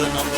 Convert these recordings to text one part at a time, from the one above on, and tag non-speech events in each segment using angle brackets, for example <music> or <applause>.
ಹ,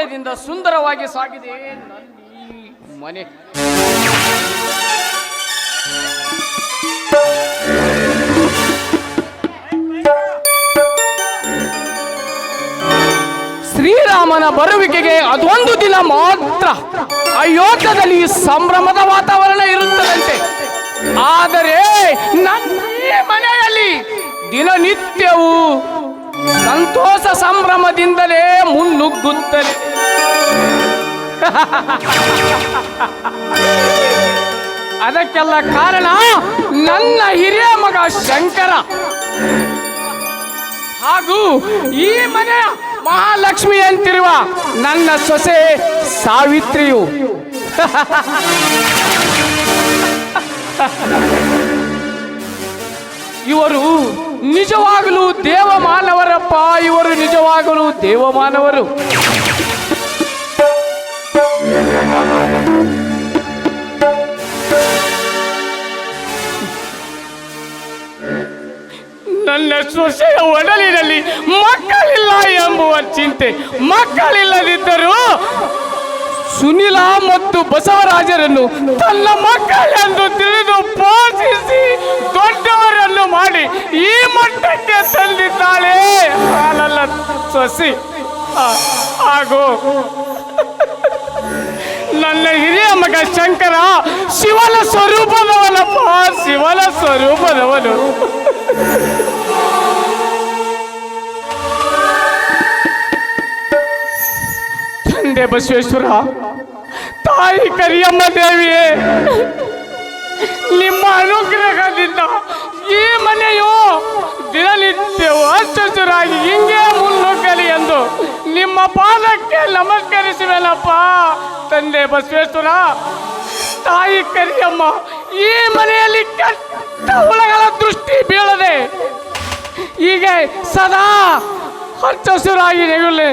ಸೌಖ್ಯದಿಂದ ಸುಂದರವಾಗಿ ಸಾಗಿದೆ. ಮನೆ. ಶ್ರೀರಾಮನ ಬರುವಿಕೆಗೆ ಅದೊಂದು ದಿನ ಮಾತ್ರ. ಅಯೋಧ್ಯದಲ್ಲಿ ಸಂಭ್ರಮದ ವಾತಾವರಣ ಇರುತ್ತದಂತೆ. ಆದರೆ ನನ್ನ ಮನೆಯಲ್ಲಿ ದಿನನಿತ್ಯವೂ ಸಂತೋಷ ಸಂಭ್ರಮದಿಂದಲೇ ಮುನ್ನುಗ್ಗುತ್ತದೆ ಅದಕ್ಕೆಲ್ಲ ಕಾರಣ ನನ್ನ ಹಿರಿಯ ಮಗ ಶಂಕರ. ಹಾಗೂ ಈ ಮನೆಯ ಮಹಾಲಕ್ಷ್ಮಿ ಅಂತಿರುವ ನನ್ನ ಸೊಸೆ ಸಾವಿತ್ರಿಯು. ಇವರು ನಿಜವಾಗಲೂ ದೇವಮಾನವರಪ್ಪ. ಇವರು ನಿಜವಾಗಲೂ ದೇವಮಾನವರು. ನನ್ನ ಸೊಸೆಯ ಒಡಲಿನಲ್ಲಿ ಮಕ್ಕಳಿಲ್ಲ ಎಂಬುವ ಚಿಂತೆ. ಮಕ್ಕಳಿಲ್ಲದಿದ್ದರೂ ಸುನಿಲ ಮತ್ತು ಬಸವರಾಜರನ್ನು ತನ್ನ ಮಕ್ಕಳೆಂದು ತಿಳಿದು ಪೋಷಿಸಿ ದೊಡ್ಡವರನ್ನು ಮಾಡಿ ಈ ಮಟ್ಟಕ್ಕೆ ತಂದಿದ್ದಾಳೆ. ಹಾಲಲ್ಲ ಸೊಸಿ. ಹಾಗೂ ನನ್ನ ಹಿರಿಯ ಮಗ ಶಂಕರ ಶಿವನ ಸ್ವರೂಪದವನಪ್ಪ, ಶಿವನ ಸ್ವರೂಪದವನು. ತಂದೆ ಬಸವೇಶ್ವರ. ತಾಯಿ ಕರಿಯಮ್ಮ ದೇವಿಯೇ, ನಿಮ್ಮ ಅನುಗ್ರಹದಿಂದ ಈ ಮನೆಯು ದಿನನಿತ್ಯವೂ ಅಚ್ಚುಚುರಾಗಿ ಹಿಂಗೆ ಮುನ್ನುಗ್ಗಲಿ ಎಂದು ನಿಮ್ಮ ಪಾದಕ್ಕೆ ನಮಸ್ಕರಿಸುವೆನಪ್ಪ, ತಂದೆ ಬಸವೇಶ್ವರ. ತಾಯಿ ಕರಿಯಮ್ಮ, ಈ ಮನೆಯಲ್ಲಿ ಕೆಟ್ಟ ಹುಳಗಳ ದೃಷ್ಟಿ ಬೀಳದೆ ಹೀಗೆ ಸದಾ ಹಚ್ಚಸುರಾಗಿ ಹಸಿರಾಗಿ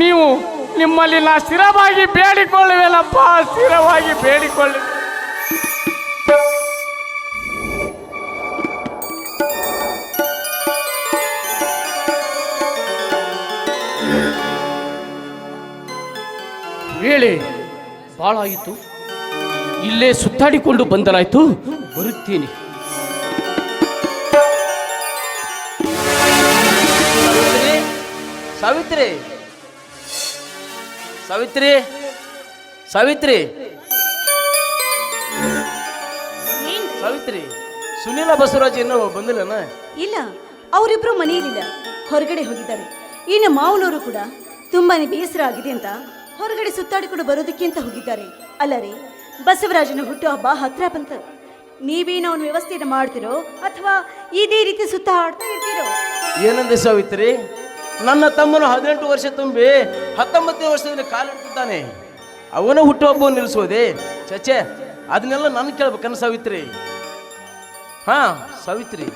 ನೀವು ನಿಮ್ಮಲ್ಲಿ ನಾ ಸ್ಥಿರವಾಗಿ ಬೇಡಿಕೊಳ್ಳುವೆನಪ್ಪ ಸ್ಥಿರವಾಗಿ ಬೇಡಿಕೊಳ್ಳಿ. ವೇಳೆ ಬಾಳಾಯಿತು ಆಯಿತು. ಇಲ್ಲೇ ಸುತ್ತಾಡಿಕೊಂಡು ಬಂದರಾಯ್ತು ಬರುತ್ತೇನೆ. ಸಾವಿತ್ರಿ ಸಾವಿತ್ರಿ ಸಾವಿತ್ರಿ. ಸಾವಿತ್ರಿ ಸುನೀಲ ಬಸವರಾಜ್ ಏನೋ ಬಂದಿಲ್ಲನ? ಇಲ್ಲ ಅವರಿಬ್ರು ಮನೆಯಲ್ಲಿಲ್ಲ. ಹೊರಗಡೆ ಹೋಗಿದ್ದಾರೆ. ಇನ್ನು ಮಾವನವರು ಕೂಡ ತುಂಬಾನೇ ಬೇಸರ ಆಗಿದೆ ಅಂತ ಹೊರಗಡೆ ಸುತ್ತಾಡಿಕೊಂಡು ಬರೋದಕ್ಕೆ ಅಂತ ಹೋಗಿದ್ದಾರೆ. ಅಲ್ಲ ರೀ ಬಸವರಾಜನ ಹುಟ್ಟು ಹಬ್ಬ ಹತ್ರ ಬಂತ. ನೀವೇನೋ ಒಂದು ವ್ಯವಸ್ಥೆಯನ್ನು ಮಾಡ್ತಿರೋ ಅಥವಾ ಇದೇ ರೀತಿ ಸುತ್ತಾಡ್ತಾ ಇರ್ತೀರೋ? ಏನಂದ್ರೆ ಸಾವಿತ್ರಿ? ನನ್ನ ತಮ್ಮನು ಹದಿನೆಂಟು ವರ್ಷ ತುಂಬಿ ಹತ್ತೊಂಬತ್ತನೇ ವರ್ಷದಲ್ಲಿ ಕಾಲಿಡ್ತಿದ್ದಾನೆ ಅವನ ಹುಟ್ಟುಹಬ್ಬ ನಿಲ್ಲಿಸೋದೆ ಚಚೆ ಅದನ್ನೆಲ್ಲ ನಾನು ಕೇಳ್ಬೇಕನ್ನ ಸಾವಿತ್ರಿ. ಹಾ ಸಾವಿತ್ರಿ.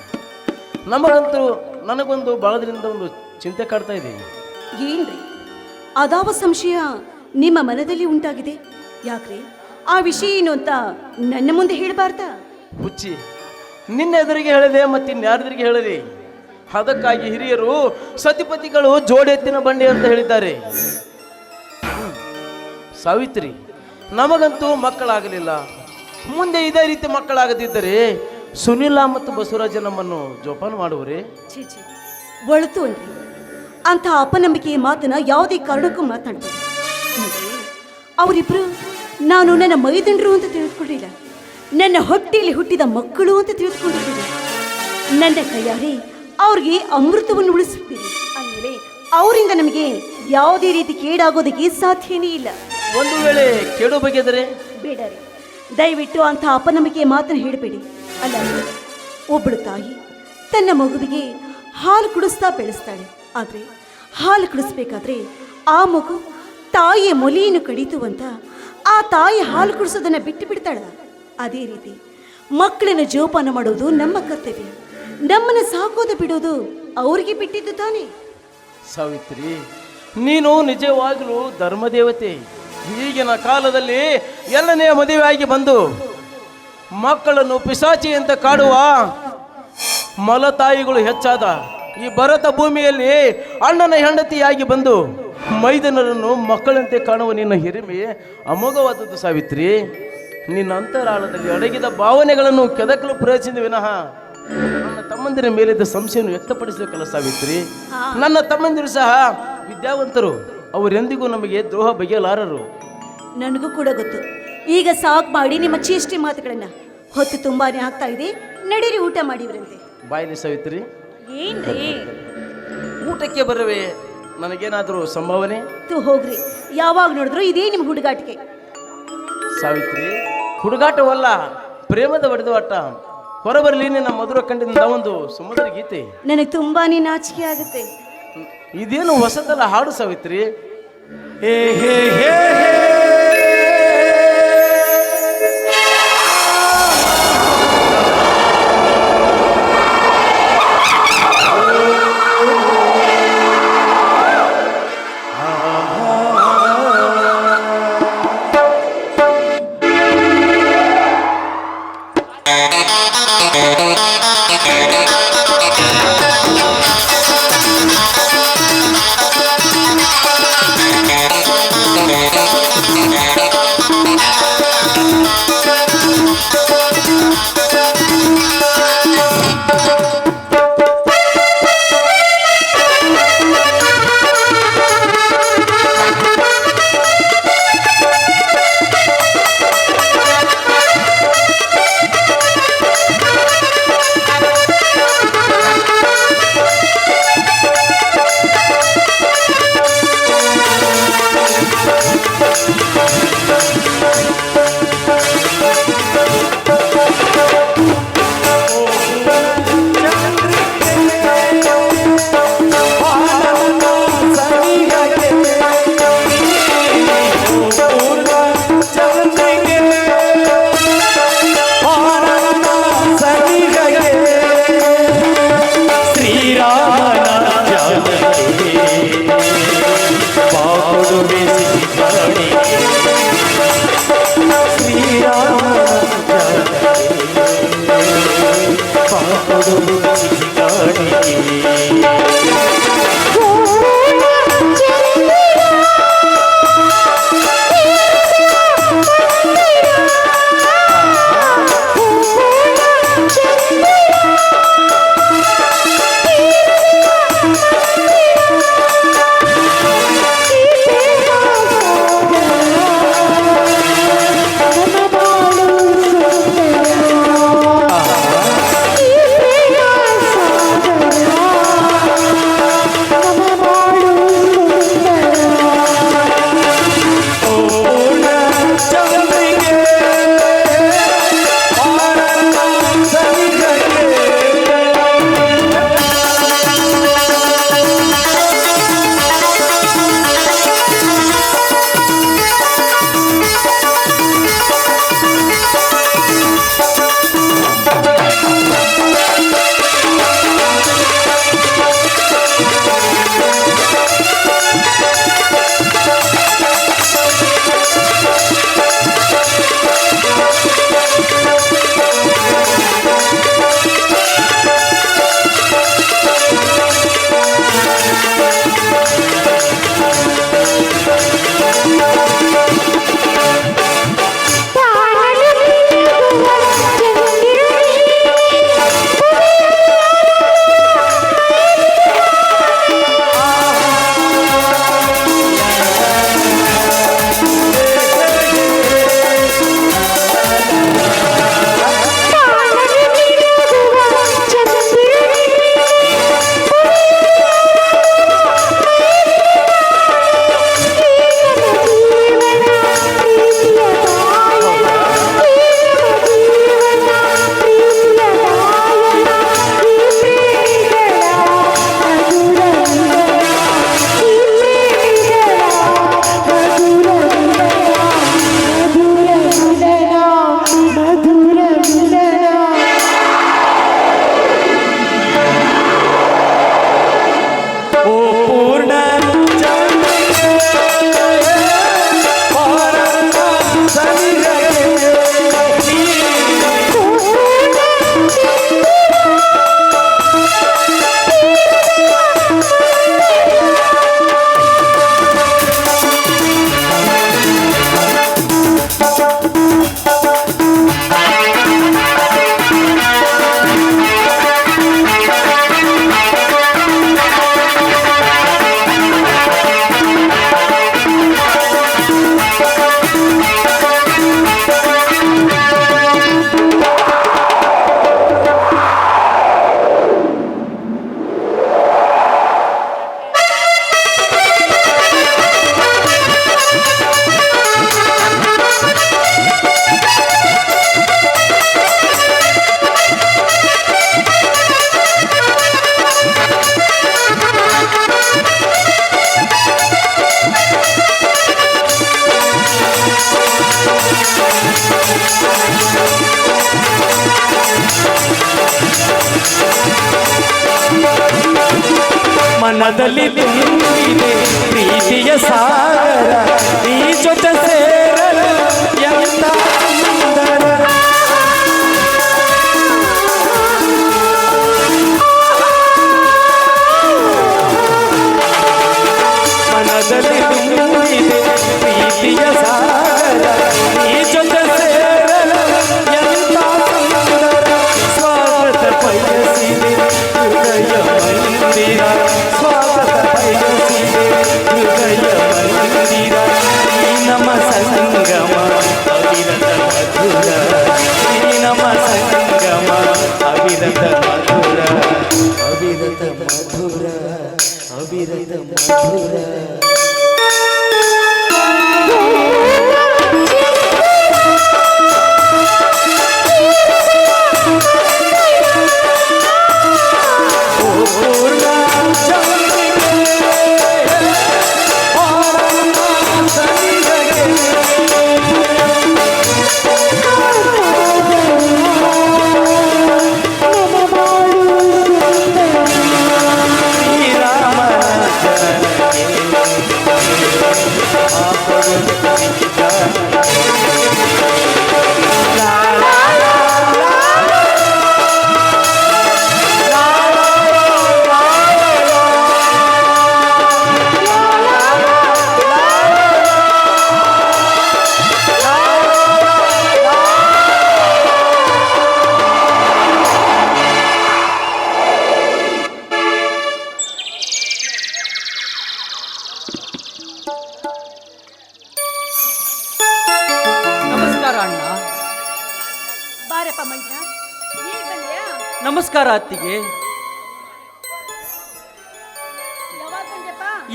ನಮಗಂತೂ ನನಗೊಂದು ಬಾಳದ್ರಿಂದ ಒಂದು ಚಿಂತೆ ಕಾಡ್ತಾ ಇದೆ. ಏನ್ರಿ? ಅದಾವ ಸಂಶಯ ನಿಮ್ಮ ಮನದಲ್ಲಿ ಉಂಟಾಗಿದೆ. ಯಾಕ್ರಿ? ಆ ವಿಷಯ ಏನು ಅಂತ ನನ್ನ ಮುಂದೆ ಹೇಳಬಾರ್ದಾ? ಹುಚ್ಚಿ ನಿನ್ನ ಎದುರಿಗೆ ಹೇಳಿದೆ ಮತ್ತೆ ಇನ್ಯಾರದ್ರಿಗೆ ಹೇಳಲಿ ಅದಕ್ಕಾಗಿ ಹಿರಿಯರು, ಸತಿಪತಿಗಳು ಜೋಡೆತ್ತಿನ ಬಂಡಿ ಅಂತ ಹೇಳಿದ್ದಾರೆ. ಸಾವಿತ್ರಿ, ನಮಗಂತೂ ಮಕ್ಕಳಾಗಲಿಲ್ಲ. ಮುಂದೆ ಇದೇ ರೀತಿ ಮಕ್ಕಳಾಗದಿದ್ದರೆ ಸುನಿಲ ಮತ್ತು ಬಸವರಾಜ ನಮ್ಮನ್ನು ಜೋಪಾನ ಮಾಡುವರೇ? ಒಳತು ಅನ್ರಿ ಅಂತ ಅಪನಂಬಿಕೆಯ ಮಾತನ್ನ ಯಾವುದೇ ಕಾರಣಕ್ಕೂ ಮಾತಾಡ್ತಾರೆ ಅವರಿಬ್ರು, ನಾನು ನನ್ನ ಮೈದಂಡರು ಅಂತ ತಿಳಿದುಕೊಂಡಿಲ್ಲ. ನನ್ನ ಹೊಟ್ಟೆಯಲ್ಲಿ ಹುಟ್ಟಿದ ಮಕ್ಕಳು ಅಂತ ತಿಳಿದುಕೊಂಡಿದ್ದೀನಿ. ನನ್ನ ಕೈಯಾರೆ ಅವ್ರಿಗೆ ಅಮೃತವನ್ನು ಉಳಿಸುತ್ತೀರಿ. ಅಂದರೆ ಅವರಿಂದ ನಮಗೆ ಯಾವುದೇ ರೀತಿ ಕೇಡಾಗೋದಕ್ಕೆ ಸಾಧ್ಯನೇ ಇಲ್ಲ. ಒಂದು ವೇಳೆ ಕೆಡು ಬಗೆದರೆ ಬೇಡರಿ. ದಯವಿಟ್ಟು ಅಂಥ ಅಪನಂಬಿಕೆ ಮಾತ್ರ ಹೇಳಬೇಡಿ. ಅಲ್ಲ ಒಬ್ಬಳು ತಾಯಿ ತನ್ನ ಮಗುವಿಗೆ ಹಾಲು ಕುಡಿಸ್ತಾ ಬೆಳೆಸ್ತಾಳೆ. ಆದರೆ ಹಾಲು ಕುಡಿಸ್ಬೇಕಾದ್ರೆ ಆ ಮಗು ತಾಯಿಯ ಮೊಲೆಯನ್ನು ಕಡಿತು ಅಂತ ಆ ತಾಯಿ ಹಾಲು ಕುಡಿಸೋದನ್ನ ಬಿಟ್ಟು ಬಿಡ್ತಾಳ. ಅದೇ ರೀತಿ ಮಕ್ಕಳನ್ನು ಜೋಪಾನ ಮಾಡೋದು ನಮ್ಮ ಕರ್ತವ್ಯ. ನಮ್ಮನ್ನು ಸಾಕೋದು ಬಿಡೋದು ಅವ್ರಿಗೆ ಬಿಟ್ಟಿದ್ದು ತಾನೆ. ಸಾವಿತ್ರಿ, ನೀನು ನಿಜವಾಗಲೂ ಧರ್ಮದೇವತೆ. ಈಗಿನ ಕಾಲದಲ್ಲಿ ಎಲ್ಲನೇ ಆಗಿ ಬಂದು ಮಕ್ಕಳನ್ನು ಪಿಸಾಚಿ ಅಂತ ಕಾಡುವ ಮಲತಾಯಿಗಳು ಹೆಚ್ಚಾದ. ಈ ಭರತ ಭೂಮಿಯಲ್ಲಿ ಅಣ್ಣನ ಹೆಂಡತಿಯಾಗಿ ಬಂದು ಮೈದನರನ್ನು ಮಕ್ಕಳಂತೆ ಕಾಣುವ ನಿನ್ನ ಹಿರಿಮೆ ಅಮೋಘವಾದದ್ದು ಸಾವಿತ್ರಿ. ನಿನ್ನ ಅಂತರಾಳದಲ್ಲಿ ಅಡಗಿದ ಭಾವನೆಗಳನ್ನು ಕೆದಕಲು ಪ್ರಯತ್ನಿಸಿದ ವಿನಃ. ನನ್ನ ತಮ್ಮಂದಿರ ಮೇಲಿದ್ದ ಸಂಶಯವನ್ನು ಕೆಲಸ ಸಾವಿತ್ರಿ. ನನ್ನ ತಮ್ಮಂದಿರು ಸಹ ವಿದ್ಯಾವಂತರು ಅವರೆಂದಿಗೂ ನಮಗೆ ದ್ರೋಹ ಬಗೆಯಲಾರರು. ನನಗೂ ಕೂಡ ಗೊತ್ತು. ಈಗ ಸಾಕ್ ಮಾಡಿ ನಿಮ್ಮ ಚೇಷ್ಟೆ ಮಾತುಗಳನ್ನ. ಹೊತ್ತು ತುಂಬಾನೇ ಆಗ್ತಾ ಇದೆ. ನಡೀರಿ ಊಟ ಮಾಡಿವ್ರಂತೆ ಬಾಯಿಲಿ ಸಾವಿತ್ರಿ. ಏನ್ರಿ? ಊಟಕ್ಕೆ ಬರುವೆ ನನಗೇನಾದರೂ ಸಂಭಾವನೆ? ತು ಹೋಗ್ರಿ. ಯಾವಾಗ ನೋಡಿದ್ರು ಇದೇ ನಿಮ್ಮ ಹುಡುಗಾಟಿಕೆ. ಸಾವಿತ್ರಿ ಹುಡುಗಾಟವಲ್ಲ ಪ್ರೇಮದ ಒಡೆದಾಟ ಹೊರಬರಲಿ ನಿನ್ನ ಮಧುರ ಕಂಡಿದ್ದ ಒಂದು ಸುಮಧುರ ಗೀತೆ. ನನಗೆ ತುಂಬಾನೇ ನಾಚಿಕೆ ಆಗುತ್ತೆ. ಇದೇನು ಹೊಸದಲ್ಲ ಹಾಡು ಸಾವಿತ್ರಿ? ಸಾಗರ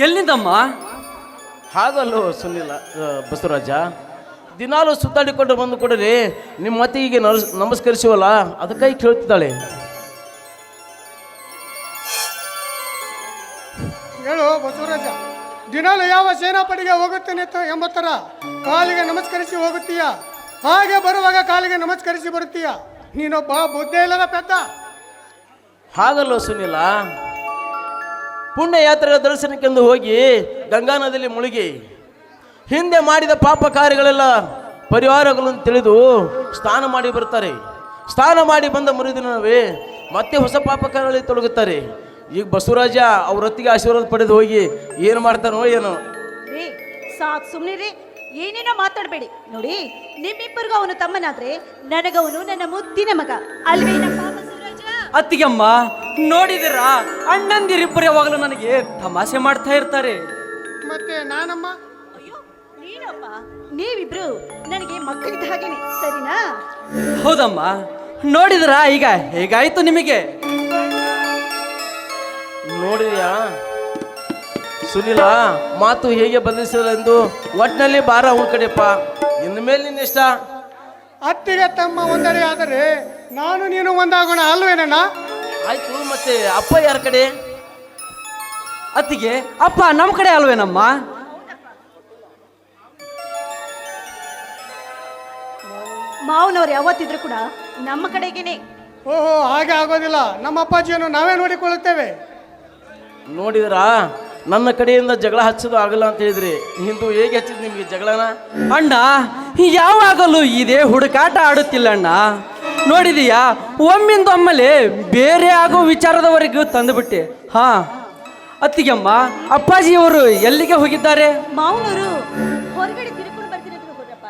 ಎಲ್ಲಿಂದಮ್ಮ ಹಾಗಲ್ಲೋ ಸುನಿಲ ಬಸವರಾಜ ದಿನಾಲು ಸುತ್ತಾಡಿಕೊಂಡು ಬಂದು ಕೊಡ್ರಿ ನಿಮ್ಮ ಮತಿಗೆ ಹೀಗೆ ನಮಸ್ಕರಿಸುವಲ್ಲ ಅದಕ್ಕಾಗಿ ಕೇಳ್ತಿದ್ದಾಳೆ. ಹೇಳು ಬಸವರಾಜ ದಿನಾಲು ಯಾವ ಸೇನಾಪಡೆಗೆ ಹೋಗುತ್ತೇನೆ ಎಂಬತ್ತರ ಎಂಬ ಥರ ಕಾಲಿಗೆ ನಮಸ್ಕರಿಸಿ ಹೋಗುತ್ತೀಯ? ಹಾಗೆ ಬರುವಾಗ ಕಾಲಿಗೆ ನಮಸ್ಕರಿಸಿ ಬರುತ್ತೀಯ? ನೀನೊಬ್ಬ ಬುದ್ಧಿ ಇಲ್ಲದ ಪೆದ್ದ. ಹಾಗಲ್ಲೋ ಸುನಿಲ ಪುಣ್ಯ ಯಾತ್ರೆಗಳ ದರ್ಶನಕ್ಕೆಂದು ಹೋಗಿ ಗಂಗಾ ನದಿಯಲ್ಲಿ ಮುಳುಗಿ ಹಿಂದೆ ಮಾಡಿದ ಪಾಪ ಕಾರ್ಯಗಳೆಲ್ಲ ಪರಿಹಾರಗಳನ್ನು ತಿಳಿದು ಸ್ನಾನ ಮಾಡಿ ಬರ್ತಾರೆ. ಸ್ನಾನ ಮಾಡಿ ಬಂದ ಮರುದಿನವೇ ಮತ್ತೆ ಹೊಸ ಪಾಪ ಕಾರ್ಯಗಳಲ್ಲಿ ತೊಡಗುತ್ತಾರೆ. ಈಗ ಬಸವರಾಜ ಅವ್ರ ಹೊತ್ತಿಗೆ ಆಶೀರ್ವಾದ ಪಡೆದು ಹೋಗಿ ಏನು ಮಾಡ್ತಾನೋ ಏನೋ. ರೀ ಸಾಕ್ ಸುಮ್ನೆ ರೀ ಏನೇನೋ ಮಾತಾಡಬೇಡಿ. ನೋಡಿ ನಿಮ್ಮಿಬ್ಬರಿಗೂ ಅವನು ತಮ್ಮನಾದ್ರೆ ನನಗವನು ನನ್ನ ಮುದ್ದಿನ ಮಗ. ಅಲ್ವೇನ ಬಸವರಾಜ? ಅತ್ತಿಗೆಮ್ಮ ನೋಡಿದಿರಾ? ಅಣ್ಣಂದಿರಿಬ್ಬರು ಯಾವಾಗಲೂ ನನಗೆ ತಮಾಷೆ ಮಾಡ್ತಾ ಇರ್ತಾರೆ. ಮತ್ತೆ ನಾನಮ್ಮ? ಅಯ್ಯೋ ನೀನಪ್ಪ? ನೀವಿಬ್ರು ನನಗೆ ಮಕ್ಕಳಿದ್ದ ಹಾಗೇನೆ ಸರಿನಾ? ಹೌದಮ್ಮ. ನೋಡಿದ್ರಾ? ಈಗ ಹೇಗಾಯ್ತು ನಿಮಗೆ? ನೋಡಿದ್ಯಾ? ಸುನಿಲ ಮಾತು ಹೇಗೆ ಬದಲಿಸಲೆಂದು ಒಟ್ಟಿನಲ್ಲಿ ಬಾರ ಅವನ ಕಡೆಪ್ಪ ಇನ್ನು ಮೇಲೆ ನಿನ್ನ ಇಷ್ಟ. ಅತ್ತಿಗೆ ತಮ್ಮ ಒಂದರೆ ಆದರೆ ನಾನು ನೀನು ಒಂದಾಗೋಣ ಅಲ್ವೇನಣ್ಣ? ಆಯ್ತು ಮತ್ತೆ ಅಪ್ಪ ಯಾರ ಕಡೆ? ಅತ್ತಿಗೆ? ಅಪ್ಪ ನಮ್ಮ ಕಡೆ ಅಲ್ವೇನಮ್ಮ? ಮಾವನವ್ರು ಯಾವತ್ತಿದ್ರು ಕೂಡ ನಮ್ಮ ಕಡೆಗೇನೆ. ಓಹೋ ಹಾಗೆ ಆಗೋದಿಲ್ಲ. ನಮ್ಮ ಅಪ್ಪಾಜಿಯನ್ನು ನಾವೇ ನೋಡಿಕೊಳ್ಳುತ್ತೇವೆ. ನೋಡಿದ್ರಾ? ನನ್ನ ಕಡೆಯಿಂದ ಜಗಳ ಹಚ್ಚೋದು ಆಗಲ್ಲ ಅಂತ ಹೇಳಿದ್ರಿ. ಹಿಂದೂ ಹೇಗೆ ಹಚ್ಚಿದ್ ನಿಮಗೆ ಜಗಳನ? ಅಣ್ಣ ಯಾವಾಗಲೂ ಇದೇ ಹುಡುಕಾಟ ಆಡುತ್ತಿಲ್ಲ ಅಣ್ಣ. ನೋಡಿದೀಯಾ? ಒಮ್ಮಿಂದ ಒಮ್ಮಲೆ ಬೇರೆ ಆಗೋ ವಿಚಾರದವರೆಗೂ ತಂದುಬಿಟ್ಟೆ. ಹಾ ಅತ್ತಿಗೆಮ್ಮ ಅಪ್ಪಾಜಿಯವರು ಎಲ್ಲಿಗೆ ಹೋಗಿದ್ದಾರೆ? ಮಾವನವರು ಹೊರಗಡೆ ತಿರ್ಕೊಂಡು ಬರ್ತೀನಿ ಅಂತ ಹೋದ್ರಪ್ಪ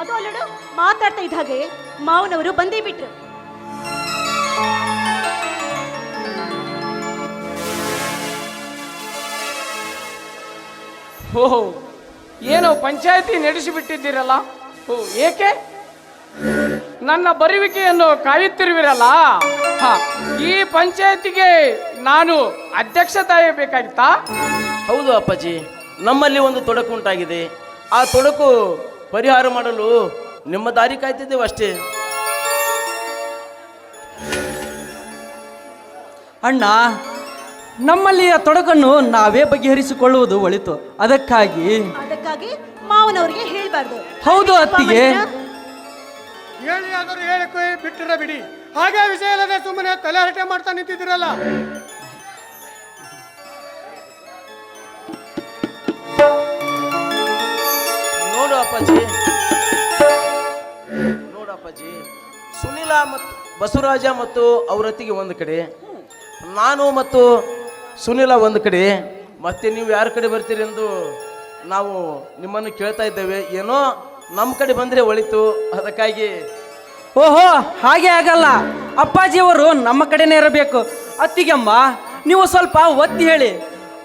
ಅದು ಅಲ್ಲಡು ಮಾತಾಡ್ತಾ ಇದ್ದ ಹಾಗೆ ಮಾವನವರು ಬಂದೇ ಬಿಟ್ರು. ಓಹೋ ಏನೋ ಪಂಚಾಯತಿ ನಡೆಸಿಬಿಟ್ಟಿದ್ದೀರಲ್ಲ? ಓ ಏಕೆ? ನನ್ನ ಬರುವಿಕೆಯನ್ನು ಕಾಯುತ್ತಿರುವಿರಲ್ಲ? ಹ ಈ ಪಂಚಾಯತಿಗೆ ನಾನು ಅಧ್ಯಕ್ಷತಾಯ ಬೇಕಾಗಿತ್ತಾ? ಹೌದು ಅಪ್ಪಾಜಿ ನಮ್ಮಲ್ಲಿ ಒಂದು ತೊಡಕು ಉಂಟಾಗಿದೆ. ಆ ತೊಡಕು ಪರಿಹಾರ ಮಾಡಲು ನಿಮ್ಮ ದಾರಿ ಕಾಯ್ತಿದ್ದೇವೆ ಅಷ್ಟೇ. ಅಣ್ಣ ನಮ್ಮಲ್ಲಿಯ ತೊಡಕನ್ನು ನಾವೇ ಬಗೆಹರಿಸಿಕೊಳ್ಳುವುದು ಒಳಿತು. ಅದಕ್ಕಾಗಿ ಅದಕ್ಕಾಗಿ ಮಾವನವರಿಗೆ ಹೇಳ್ಬಾರ್ದು. ಹೌದು ಅತ್ತಿಗೆ. ಹೇಳಿಯಾದರೂ ಹೇಳಿಕೊ ಬಿಟ್ಟಿರ ಬಿಡಿ. ಹಾಗೆ ವಿಷಯ ಇಲ್ಲದೆ ಸುಮ್ಮನೆ ತಲೆಹರಟೆ ಮಾಡ್ತಾ ನಿಂತಿದ್ದೀರಲ್ಲ. ನೋಡು ಅಪ್ಪಾಜಿ. ನೋಡು ಅಪ್ಪಾಜಿ. ಸುನಿಲ ಮತ್ತು ಬಸವರಾಜ ಮತ್ತು ಅವರತ್ತಿಗೆ ಒಂದು ಕಡೆ. ನಾನು ಮತ್ತು ಸುನಿಲ ಒಂದು ಕಡೆ. ಮತ್ತೆ ನೀವು ಯಾರ ಕಡೆ ಬರ್ತೀರಿ ಎಂದು ನಾವು ನಿಮ್ಮನ್ನು ಕೇಳ್ತಾ ಇದ್ದೇವೆ. ಏನೋ ನಮ್ಮ ಕಡೆ ಬಂದರೆ ಒಳಿತು. ಅದಕ್ಕಾಗಿ ಓಹೋ ಹಾಗೆ ಆಗಲ್ಲ. ಅಪ್ಪಾಜಿಯವರು ನಮ್ಮ ಕಡೆನೇ ಇರಬೇಕು. ಅತ್ತಿಗೆಮ್ಮ ನೀವು ಸ್ವಲ್ಪ ಒತ್ತಿ ಹೇಳಿ.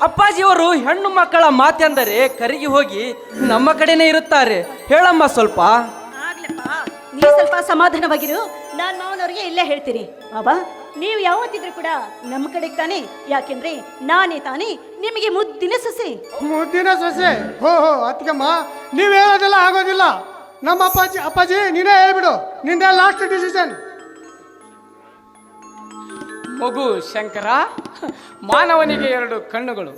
ಅಪ್ಪಾಜಿಯವರು ಹೆಣ್ಣು ಮಕ್ಕಳ ಮಾತೆಂದರೆ ಕರಿಗೆ ಹೋಗಿ ನಮ್ಮ ಕಡೆನೇ ಇರುತ್ತಾರೆ. ಹೇಳಮ್ಮ ಸ್ವಲ್ಪ. ಆಗ್ಲಪ್ಪ ನೀವು ಸ್ವಲ್ಪ ಸಮಾಧಾನವಾಗಿರು. ನಾನು ಮಾವನವ್ರಿಗೆ ಇಲ್ಲೇ ಹೇಳ್ತೀನಿ. ಬಾಬಾ ನೀವು ಯಾವತ್ತಿದ್ರು ಕೂಡ ನಮ್ಮ ಕಡೆಗೆ ತಾನೇ. ಯಾಕೆಂದ್ರೆ ನಾನೇ ತಾನೇ ನಿಮಗೆ ಮುದ್ದಿನ ಸೊಸೆ. ಮುದ್ದಿನ ಸೊಸೆ? ಹೋ ಹೋ ಅತ್ತಿಗೆಮ್ಮ ನೀವು ಹೇಳೋದಿಲ್ಲ ಆಗೋದಿಲ್ಲ. ನಮ್ಮ ಅಪ್ಪಾಜಿ ಅಪ್ಪಾಜಿ ನೀನೇ ಹೇಳ್ಬಿಡು. ನಿಂದೇ ಲಾಸ್ಟ್ ಡಿಸಿಷನ್ ಮಗು ಶಂಕರ ಮಾನವನಿಗೆ ಎರಡು ಕಣ್ಣುಗಳು.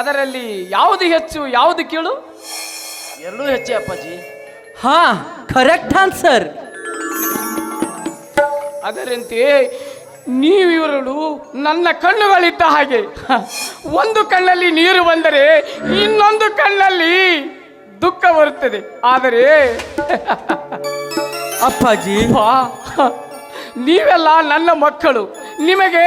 ಅದರಲ್ಲಿ ಯಾವುದು ಹೆಚ್ಚು ಯಾವುದು ಕೀಳು? ಎರಡೂ ಹೆಚ್ಚೆ ಅಪ್ಪಾಜಿ. ಹಾ ಕರೆಕ್ಟ್ ಆನ್ಸರ್ ಅದರಂತೆ ನೀವಿರಲು ನನ್ನ ಕಣ್ಣುಗಳಿದ್ದ ಹಾಗೆ. ಒಂದು ಕಣ್ಣಲ್ಲಿ ನೀರು ಬಂದರೆ ಇನ್ನೊಂದು ಕಣ್ಣಲ್ಲಿ ದುಃಖ ಬರುತ್ತದೆ. ಆದರೆ <laughs> ಅಪ್ಪಾಜಿ. ಅಪ್ಪಾ, ನೀವೆಲ್ಲ ನನ್ನ ಮಕ್ಕಳು. ನಿಮಗೆ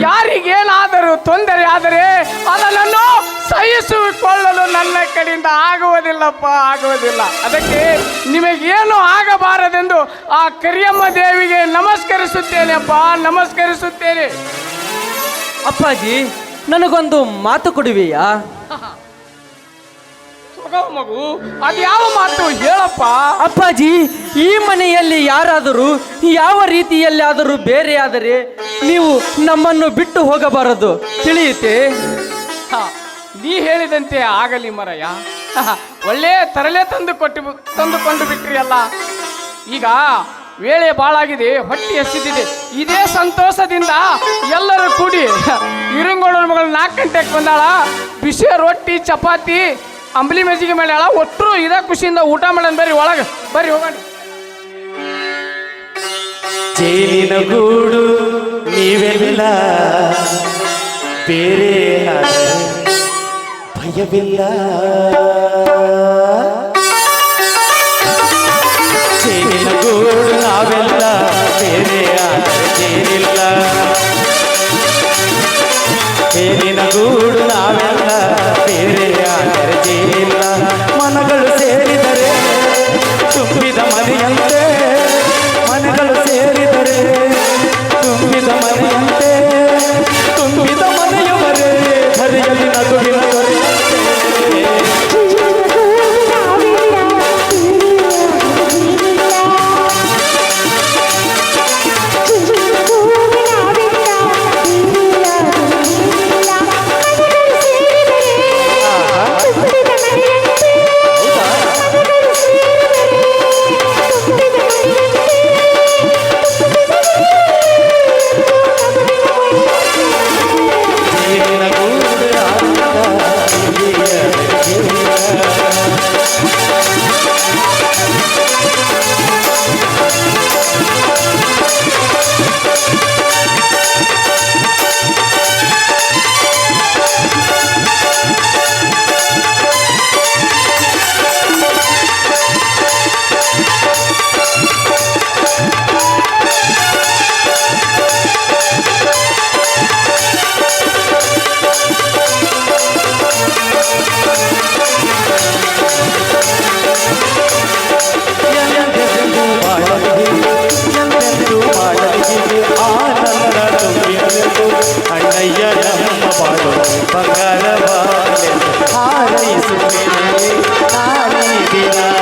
ಯಾರಿಗೇನಾದರೂ ತೊಂದರೆ ಆದರೆ ಅದನ್ನು ಸಹಿಸಿಕೊಳ್ಳಲು ನನ್ನ ಕಡೆಯಿಂದ ಆಗುವುದಿಲ್ಲಪ್ಪ ಆಗುವುದಿಲ್ಲ. ಅದಕ್ಕೆ ನಿಮಗೇನು ಆಗಬಾರದೆಂದು ಆ ಕರಿಯಮ್ಮ ದೇವಿಗೆ ನಮಸ್ಕರಿಸುತ್ತೇನೆಪ್ಪ ನಮಸ್ಕರಿಸುತ್ತೇನೆ. ಅಪ್ಪಾಜಿ ನನಗೊಂದು ಮಾತು ಕೊಡುವೆಯಾ? ಮಗು ಅದು ಯಾವ ಮಾತು ಹೇಳಪ್ಪ? ಅಪ್ಪಾಜಿ ಈ ಮನೆಯಲ್ಲಿ ಯಾರಾದರೂ ಯಾವ ರೀತಿಯಲ್ಲಿ ಆದರೂ ಬೇರೆಯಾದರೆ ನೀವು ನಮ್ಮನ್ನು ಬಿಟ್ಟು ಹೋಗಬಾರದು. ತಿಳಿಯುತ್ತೆ? ಹ, ನೀ ಹೇಳಿದಂತೆ ಆಗಲಿ ಮರಯ್ಯ. ಒಳ್ಳೆ ತರಲೆ ತಂದು ಕೊಟ್ಟು ತಂದುಕೊಂಡು ಬಿಟ್ರಿ ಅಲ್ಲ ಈಗ ವೇಳೆ ಬಾಳಾಗಿದೆ, ಹೊಟ್ಟೆ ಹಸಿದಿದೆ ಇದೇ ಸಂತೋಷದಿಂದ ಎಲ್ಲರೂ ಕೂಡಿ ಇರಂಗೋಳ ಮಗಳು ನಾಲ್ಕು ಗಂಟೆಗೆ ಬಂದಾಳ. ಬಿಸಿ ರೊಟ್ಟಿ, ಚಪಾತಿ, ಅಂಬ್ಲಿ ಮೆಜಿಗೆ ಮಾಡ್ಯಾಳ. ಒಟ್ಟರು ಇದೇ ಖುಷಿಯಿಂದ ಊಟ ಮಾಡೋಣ ಬರ್ರಿ, ಒಳಗೆ, ಬರ್ರಿ, ಹೋಗೋಣ. ಜೇನಿನ ಗೂಡು ನೀವೆಲ್ಲ ಬೇರೆ ಆದರೆ ಭಯವಿಲ್ಲ ಜೇನಿನ「ありきな」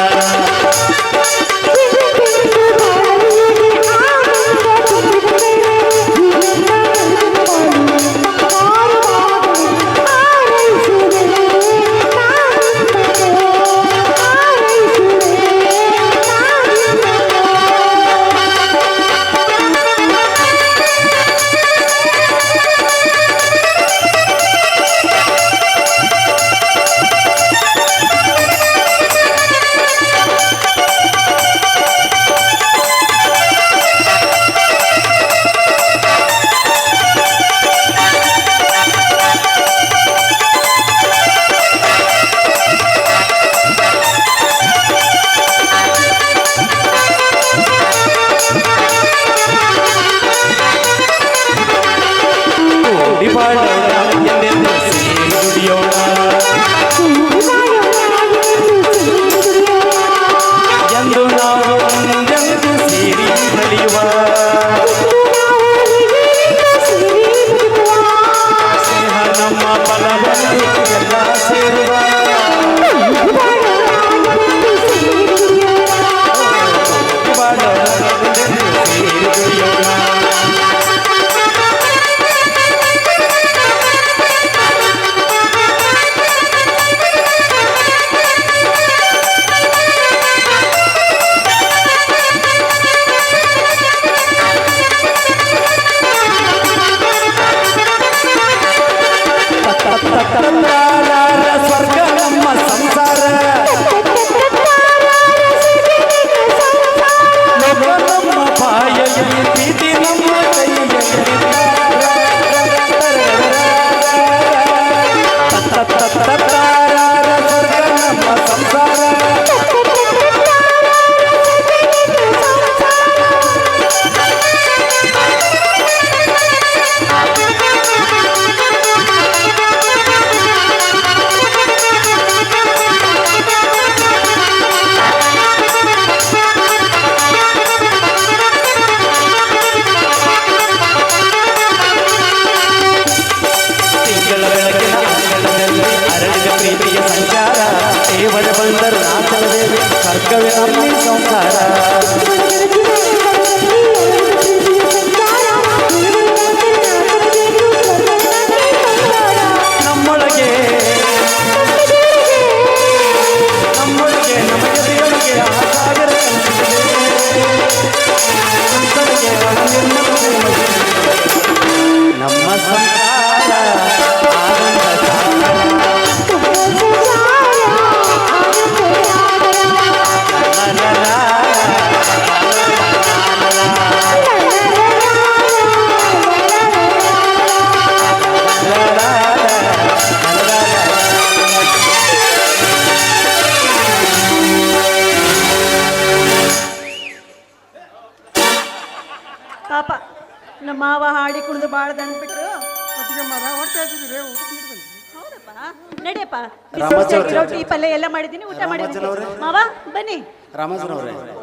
ರೊಟ್ಟಿ ಪಲ್ಯ ಎಲ್ಲ ಮಾಡಿದ್ದೀನಿ ಊಟ ಮಾಡಿದ್ದೀನಿ. ಮಾವ ಬನ್ನಿ. ರಾಮಜನವ್ರೆ ಅವರೇ.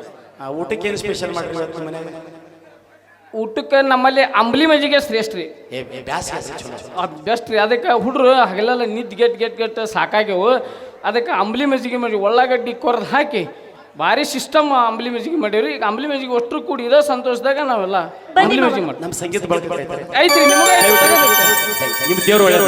ಊಟಕ್ಕೆ ಏನು ಸ್ಪೆಷಲ್ ಮಾಡ್ರಿ ಇವತ್ತು ಊಟಕ್ಕೆ ನಮ್ಮಲ್ಲಿ ಅಂಬ್ಲಿ ಮಜ್ಜಿಗೆ ಶ್ರೇಷ್ಠ ರೀ. ಚಲೋ ಬೆಸ್ಟ್ ರೀ. ಅದಕ್ಕೆ ಹುಡ್ರು ಹಗಲೆಲ್ಲ ನಿದ್ದು ಗೆಟ್ ಗೆಟ್ ಗೆಟ್ ಸಾಕಾಗ್ಯವು. ಅದಕ್ಕೆ ಅಂಬ್ಲಿ ಮಜ್ಜಿಗೆ ಮಾಡಿ ಉಳ್ಳಾಗಡ್ಡಿ ಕೊರ್ದು ಹಾಕಿ ಭಾರಿ ಸಿಸ್ಟಮ್ ಅಂಬ್ಲಿ ಮಜ್ಜಿಗೆ ಮಾಡೀವ್ರಿ. ಈಗ ಅಂಬ್ಲಿ ಮಜ್ಜಿಗೆ ಒಷ್ಟ್ರು ಕೂಡಿ ಇರೋ ಸಂತೋಷದಾಗ ನಾವೆಲ್ಲ ಅಂಬ್ಲಿ ಮಜ್ಜಿಗೆ ಮಾಡಿ ನಮ್ಮ ಸಂಗೀತ ಬಳಕೆ ಬರ್ತೈತೆ ಐತ್ರಿ ನಿಮ್ಗೆ ನಿಮ್ಮ ದೇವ್ರು ಒಳ್ಳೆ